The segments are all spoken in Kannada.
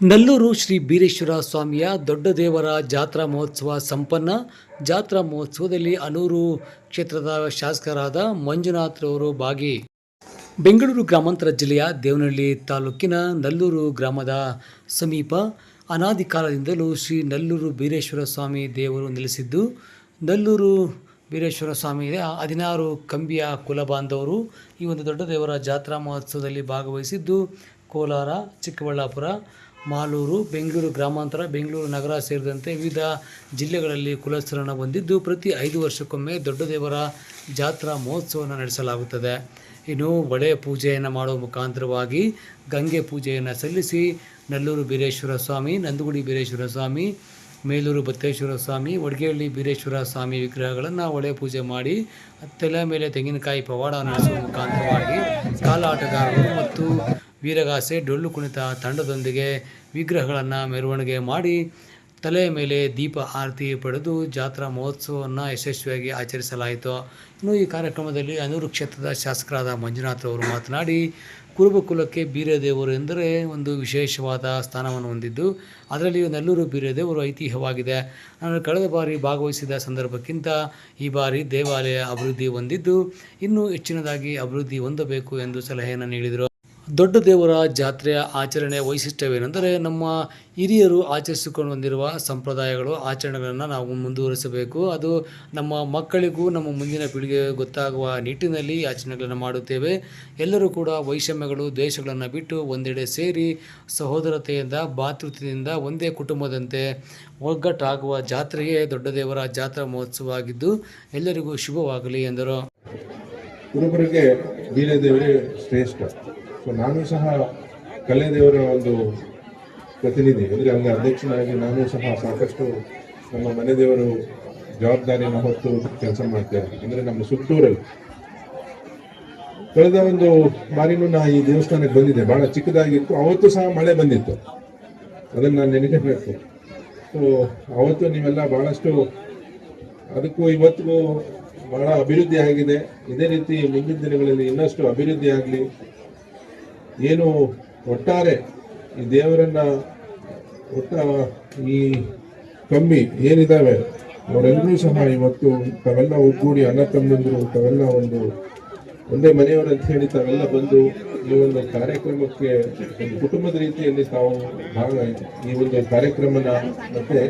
ನಲ್ಲೂರು ಶ್ರೀ ಬೀರೇಶ್ವರ ಸ್ವಾಮಿಯ ದೊಡ್ಡ ದೇವರ ಜಾತ್ರಾ ಮಹೋತ್ಸವ ಸಂಪನ್ನ. ಜಾತ್ರಾ ಮಹೋತ್ಸವದಲ್ಲಿ ಅನೂರು ಕ್ಷೇತ್ರದ ಶಾಸಕರಾದ ಮಂಜುನಾಥ್ರವರು ಭಾಗಿ. ಬೆಂಗಳೂರು ಗ್ರಾಮಾಂತರ ಜಿಲ್ಲೆಯ ದೇವನಹಳ್ಳಿ ತಾಲೂಕಿನ ನಲ್ಲೂರು ಗ್ರಾಮದ ಸಮೀಪ ಅನಾದಿ ಕಾಲದಿಂದಲೂ ಶ್ರೀ ನಲ್ಲೂರು ಬೀರೇಶ್ವರ ಸ್ವಾಮಿ ದೇವರು ನೆಲೆಸಿದ್ದು, ನಲ್ಲೂರು ವೀರೇಶ್ವರ ಸ್ವಾಮಿ ಹದಿನಾರು ಕಂಬಿಯ ಕುಲಬಾಂಧವರು ಈ ಒಂದು ದೊಡ್ಡ ದೇವರ ಜಾತ್ರಾ ಮಹೋತ್ಸವದಲ್ಲಿ ಭಾಗವಹಿಸಿದ್ದು, ಕೋಲಾರ, ಚಿಕ್ಕಬಳ್ಳಾಪುರ ಮಾಲೂರು, ಬೆಂಗಳೂರು ಗ್ರಾಮಾಂತರ, ಬೆಂಗಳೂರು ನಗರ ಸೇರಿದಂತೆ ವಿವಿಧ ಜಿಲ್ಲೆಗಳಲ್ಲಿ ಕುಲಸ್ಥರಣ ಹೊಂದಿದ್ದು ಪ್ರತಿ ಐದು ವರ್ಷಕ್ಕೊಮ್ಮೆ ದೊಡ್ಡ ದೇವರ ಜಾತ್ರಾ ಮಹೋತ್ಸವವನ್ನು ನಡೆಸಲಾಗುತ್ತದೆ. ಇನ್ನು ಒಳೆ ಪೂಜೆಯನ್ನು ಮಾಡುವ ಮುಖಾಂತರವಾಗಿ ಗಂಗೆ ಪೂಜೆಯನ್ನು ಸಲ್ಲಿಸಿ ನಲ್ಲೂರು ಬೀರೇಶ್ವರ ಸ್ವಾಮಿ, ನಂದಗುಡಿ ಬೀರೇಶ್ವರ ಸ್ವಾಮಿ, ಮೇಲೂರು ಬತ್ತೇಶ್ವರ ಸ್ವಾಮಿ ಒಡಗೇಹಳ್ಳಿ ಬೀರೇಶ್ವರ ಸ್ವಾಮಿ ವಿಗ್ರಹಗಳನ್ನು ಒಳೆ ಪೂಜೆ ಮಾಡಿ, ತಲೆ ಮೇಲೆ ತೆಂಗಿನಕಾಯಿ ಪವಾಡ ನಡೆಸುವ ಮುಖಾಂತರವಾಗಿ ಕಾಲಾಟಗಾರರು ಮತ್ತು ವೀರಗಾಸೆ ಡೊಳ್ಳು ಕುಣಿತ ತಂಡದೊಂದಿಗೆ ವಿಗ್ರಹಗಳನ್ನು ಮೆರವಣಿಗೆ ಮಾಡಿ ತಲೆಯ ಮೇಲೆ ದೀಪ ಆರತಿ ಪಡೆದು ಜಾತ್ರಾ ಮಹೋತ್ಸವವನ್ನು ಯಶಸ್ವಿಯಾಗಿ ಆಚರಿಸಲಾಯಿತು. ಇನ್ನು ಈ ಕಾರ್ಯಕ್ರಮದಲ್ಲಿ ಅನೂರು ಕ್ಷೇತ್ರದ ಶಾಸಕರಾದ ಮಂಜುನಾಥ್ ಅವರು ಮಾತನಾಡಿ, ಕುರುಬ ಕುಲಕ್ಕೆ ಬೀರದೇವರು ಎಂದರೆ ಒಂದು ವಿಶೇಷವಾದ ಸ್ಥಾನವನ್ನು ಹೊಂದಿದ್ದು, ಅದರಲ್ಲಿಯೂ ನೆಲ್ಲೂರು ಬೀರದೇವರು ಐತಿಹ್ಯವಾಗಿದೆ. ನಾನು ಕಳೆದ ಬಾರಿ ಭಾಗವಹಿಸಿದ ಸಂದರ್ಭಕ್ಕಿಂತ ಈ ಬಾರಿ ದೇವಾಲಯ ಅಭಿವೃದ್ಧಿ ಹೊಂದಿದ್ದು, ಇನ್ನೂ ಹೆಚ್ಚಿನದಾಗಿ ಅಭಿವೃದ್ಧಿ ಹೊಂದಬೇಕು ಎಂದು ಸಲಹೆಯನ್ನು ನೀಡಿದರು. ದೊಡ್ಡ ದೇವರ ಜಾತ್ರೆಯ ಆಚರಣೆಯ ವೈಶಿಷ್ಟ್ಯವೇನೆಂದರೆ ನಮ್ಮ ಹಿರಿಯರು ಆಚರಿಸಿಕೊಂಡು ಬಂದಿರುವ ಸಂಪ್ರದಾಯಗಳು, ಆಚರಣೆಗಳನ್ನು ನಾವು ಮುಂದುವರಿಸಬೇಕು. ಅದು ನಮ್ಮ ಮಕ್ಕಳಿಗೂ ನಮ್ಮ ಮುಂದಿನ ಪೀಳಿಗೆಗೆ ಗೊತ್ತಾಗುವ ನಿಟ್ಟಿನಲ್ಲಿ ಆಚರಣೆಗಳನ್ನು ಮಾಡುತ್ತೇವೆ. ಎಲ್ಲರೂ ಕೂಡ ವೈಷಮ್ಯಗಳು, ದ್ವೇಷಗಳನ್ನು ಬಿಟ್ಟು ಒಂದೆಡೆ ಸೇರಿ ಸಹೋದರತೆಯಿಂದ, ಭಾತೃತ್ವದಿಂದ ಒಂದೇ ಕುಟುಂಬದಂತೆ ಒಗ್ಗಟ್ಟಾಗುವ ಜಾತ್ರೆಯೇ ದೊಡ್ಡ ದೇವರ ಜಾತ್ರಾ ಮಹೋತ್ಸವ ಆಗಿದ್ದು ಎಲ್ಲರಿಗೂ ಶುಭವಾಗಲಿ ಎಂದರು. ಶ್ರೇಷ್ಠ. ಸೊ ನಾನು ಸಹ ಕಲೆದೇವರ ಒಂದು ಪ್ರತಿನಿಧಿ, ಅಂದರೆ ಅಲ್ಲಿ ಅಧ್ಯಕ್ಷನಾಗಿ ನಾನು ಸಹ ಸಾಕಷ್ಟು ನಮ್ಮ ಮನೆ ದೇವರು ಜವಾಬ್ದಾರಿಯನ್ನು ಹೊತ್ತು ಕೆಲಸ ಮಾಡ್ತೇವೆ ಅಂದರೆ ನಮ್ಮ ಸುತ್ತೂರಲ್ಲಿ. ಕಳೆದ ಒಂದು ಬಾರಿನೂ ನಾ ಈ ದೇವಸ್ಥಾನಕ್ಕೆ ಬಂದಿದ್ದೆ. ಬಹಳ ಚಿಕ್ಕದಾಗಿತ್ತು, ಅವತ್ತು ಸಹ ಮಳೆ ಬಂದಿತ್ತು. ಅದನ್ನು ನಾನು ನೆನಪಬೇಕು ಸೊ ಅವತ್ತು ನೀವೆಲ್ಲ ಬಹಳಷ್ಟು ಅದಕ್ಕೂ ಇವತ್ತಿಗೂ ಬಹಳ ಅಭಿವೃದ್ಧಿ ಆಗಿದೆ ಇದೇ ರೀತಿ ಮುಂದಿನ ದಿನಗಳಲ್ಲಿ ಇನ್ನಷ್ಟು ಅಭಿವೃದ್ಧಿ ಆಗಲಿ ಏನು ಒಟ್ಟಾರೆ ಈ ದೇವರನ್ನ ಒಟ್ಟ ಈ ಕಮ್ಮಿ ಏನಿದಾವೆ, ಅವರೆಲ್ಲರೂ ಸಹ ಇವತ್ತು ತಾವೆಲ್ಲ ಒಗ್ಗೂಡಿ ಅಣ್ಣ ತಮ್ಮಂದರು, ತಾವೆಲ್ಲ ಒಂದು ಒಂದೇ ಮನೆಯವರಂತ ಹೇಳಿ ತಾವೆಲ್ಲ ಬಂದು ಈ ಒಂದು ಕಾರ್ಯಕ್ರಮಕ್ಕೆ ಒಂದು ಕುಟುಂಬದ ರೀತಿಯಲ್ಲಿ ತಾವು ಭಾಗ ಈ ಒಂದು ಕಾರ್ಯಕ್ರಮನ ಮತ್ತೆ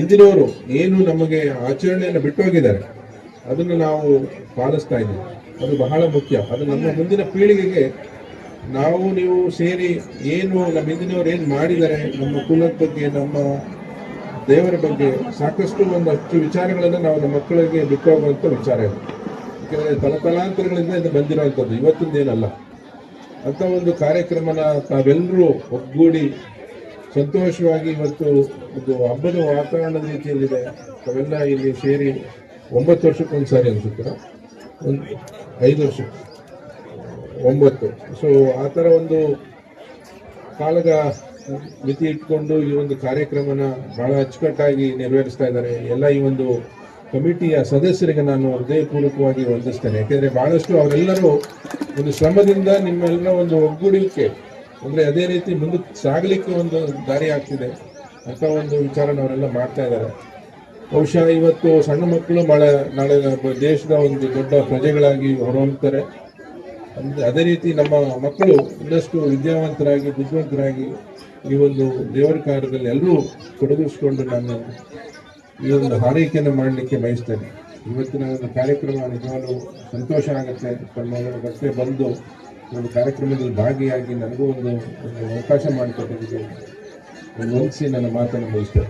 ಇಂದಿನವರು ಏನು ನಮಗೆ ಆಚರಣೆಯನ್ನು ಬಿಟ್ಟೋಗಿದ್ದಾರೆ, ಅದನ್ನು ನಾವು ಪಾಲಿಸ್ತಾ ಇದ್ದೀವಿ. ಅದು ಬಹಳ ಮುಖ್ಯ. ಅದು ನಮ್ಮ ಮುಂದಿನ ಪೀಳಿಗೆಗೆ ನಾವು ನೀವು ಸೇರಿ ಏನು ನಮ್ಮ ಹಿಂದಿನವ್ರು ಏನು ಮಾಡಿದ್ದಾರೆ, ನಮ್ಮ ಕುಲದ ಬಗ್ಗೆ, ನಮ್ಮ ದೇವರ ಬಗ್ಗೆ ಸಾಕಷ್ಟು ಒಂದು ಒಂದಷ್ಟು ವಿಚಾರಗಳನ್ನು ನಾವು ನಮ್ಮ ಮಕ್ಕಳಿಗೆ ಬಿಟ್ಟೋಗುವಂಥ ವಿಚಾರ ಇದು. ಯಾಕೆಂದರೆ ತಲತಲಾಂತರಗಳಿಂದ ಇದು ಬಂದಿರುವಂಥದ್ದು ಇವತ್ತಿಂದೇನಲ್ಲ ಅಂಥ ಒಂದು ಕಾರ್ಯಕ್ರಮನ ತಾವೆಲ್ಲರೂ ಒಗ್ಗೂಡಿ ಸಂತೋಷವಾಗಿ ಇವತ್ತು ಒಂದು ಹಬ್ಬದ ವಾತಾವರಣದ ರೀತಿಯಲ್ಲಿದೆ. ತಾವೆಲ್ಲ ಇಲ್ಲಿ ಸೇರಿ ಒಂಬತ್ತು ವರ್ಷಕ್ಕೊಂದು ಸಾರಿ ಅನ್ಸುತ್ತೆ. ಒಂದು ಐದು ವರ್ಷ ಒಂಬತ್ತು. ಸೊ ಆ ಥರ ಒಂದು ಕಾಲದ ಮಿತಿ ಇಟ್ಕೊಂಡು ಈ ಒಂದು ಕಾರ್ಯಕ್ರಮನ ಬಹಳ ಅಚ್ಚುಕಟ್ಟಾಗಿ ನೆರವೇರಿಸ್ತಾ ಇದ್ದಾರೆ. ಎಲ್ಲ ಈ ಒಂದು ಕಮಿಟಿಯ ಸದಸ್ಯರಿಗೆ ನಾನು ಹೃದಯಪೂರ್ವಕವಾಗಿ ವಂದಿಸ್ತೇನೆ. ಯಾಕೆಂದರೆ ಭಾಳಷ್ಟು ಅವರೆಲ್ಲರೂ ಒಂದು ಶ್ರಮದಿಂದ ನಿಮ್ಮೆಲ್ಲರ ಒಂದು ಒಗ್ಗೂಡಿಕೆ ಅಂದರೆ ಅದೇ ರೀತಿ ಮುಂದೆ ಸಾಗಲಿಕ್ಕೆ ಒಂದು ದಾರಿ ಆಗ್ತಿದೆ ಅಂತ ಒಂದು ವಿಚಾರನ ಅವರೆಲ್ಲ ಮಾಡ್ತಾ ಇದ್ದಾರೆ. ಬಹುಶಃ ಇವತ್ತು ಸಣ್ಣ ಮಕ್ಕಳು ಮಳೆ, ನಾಳೆ ದೇಶದ ಒಂದು ದೊಡ್ಡ ಪ್ರಜೆಗಳಾಗಿ ಹೊರಹೊಮ್ತಾರೆ. ಅಂದ್ರೆ ಅದೇ ರೀತಿ ನಮ್ಮ ಮಕ್ಕಳು ಇನ್ನಷ್ಟು ವಿದ್ಯಾವಂತರಾಗಿ, ಬುದ್ಧಿವಂತರಾಗಿ ಈ ಒಂದು ದೇವರ ಕಾರ್ಯದಲ್ಲಿ ಎಲ್ಲರೂ ತೊಡಗಿಸ್ಕೊಂಡು ನಾನು ಈ ಒಂದು ಹಾರೈಕೆಯನ್ನು ಮಾಡಲಿಕ್ಕೆ ಬಯಸ್ತೇನೆ. ಇವತ್ತಿನ ಒಂದು ಕಾರ್ಯಕ್ರಮ ನಿಜವಾಗಲು ಸಂತೋಷ ಆಗುತ್ತೆ. ತಮ್ಮ ಮತ್ತೆ ಬಂದು ಒಂದು ಕಾರ್ಯಕ್ರಮದಲ್ಲಿ ಭಾಗಿಯಾಗಿ ನನಗೂ ಒಂದು ಅವಕಾಶ ಮಾಡಿಕೊಟ್ಟಿದ್ದು. ವಂದಿಸಿ ನನ್ನ ಮಾತನ್ನು ಮುಗಿಸ್ತೇನೆ.